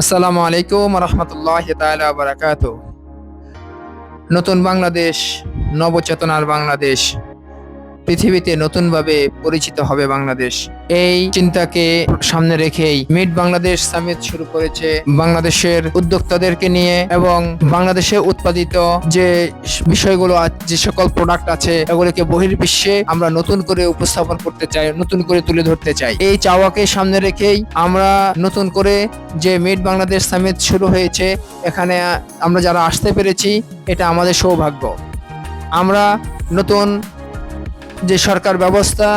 আসসালামু আলাইকুম রহমতুল্লাহ বারাকাত নতুন বাংলাদেশ নবচেতনার বাংলাদেশ। পৃথিবীতে নতুনভাবে পরিচিত হবে বাংলাদেশ। এই চিন্তাকে সামনে রেখেই মিড বাংলাদেশ সামিট শুরু করেছে বাংলাদেশের উদ্যোক্তাদেরকে নিয়ে এবং বাংলাদেশে উৎপাদিত যে বিষয়গুলো যে সকল প্রোডাক্ট আছে, এগুলোকে বহির্বিশ্বে আমরা নতুন করে উপস্থাপন করতে চাই, নতুন করে তুলে ধরতে চাই। এই চাওয়াকে সামনে রেখেই আমরা নতুন করে যে মিড বাংলাদেশ সামিট শুরু হয়েছে, এখানে আমরা যারা আসতে পেরেছি, এটা আমাদের সৌভাগ্য। আমরা নতুন যে সরকার ব্যবস্থা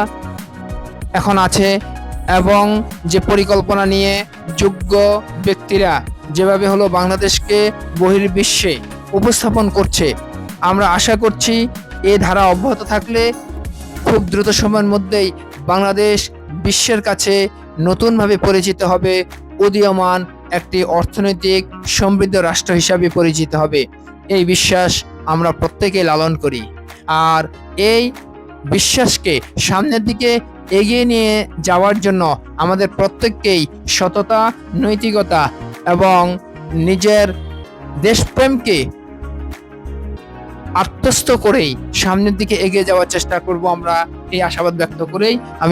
এখন আছে এবং যে পরিকল্পনা নিয়ে যোগ্য ব্যক্তিরা যেভাবে হলো বাংলাদেশকে বহির্বিশ্বে উপস্থাপন করছে, আমরা আশা করছি এ ধারা অব্যাহত থাকলে খুব দ্রুত সময়ের মধ্যেই বাংলাদেশ বিশ্বের কাছে নতুনভাবে পরিচিত হবে, উদীয়মান একটি অর্থনৈতিক সমৃদ্ধ রাষ্ট্র হিসাবে পরিচিত হবে। এই বিশ্বাস আমরা প্রত্যেকে লালন করি। আর এই বিশ্বাসকে সামনের দিকে এগিয়ে নিয়ে যাওয়ার জন্য আমাদের প্রত্যেককেই সততা, নৈতিকতা এবং নিজের দেশপ্রেমকে আত্মস্থ করেই সামনের দিকে এগিয়ে যাওয়ার চেষ্টা করব আমরা। এই আশাবাদ ব্যক্ত করেই আমি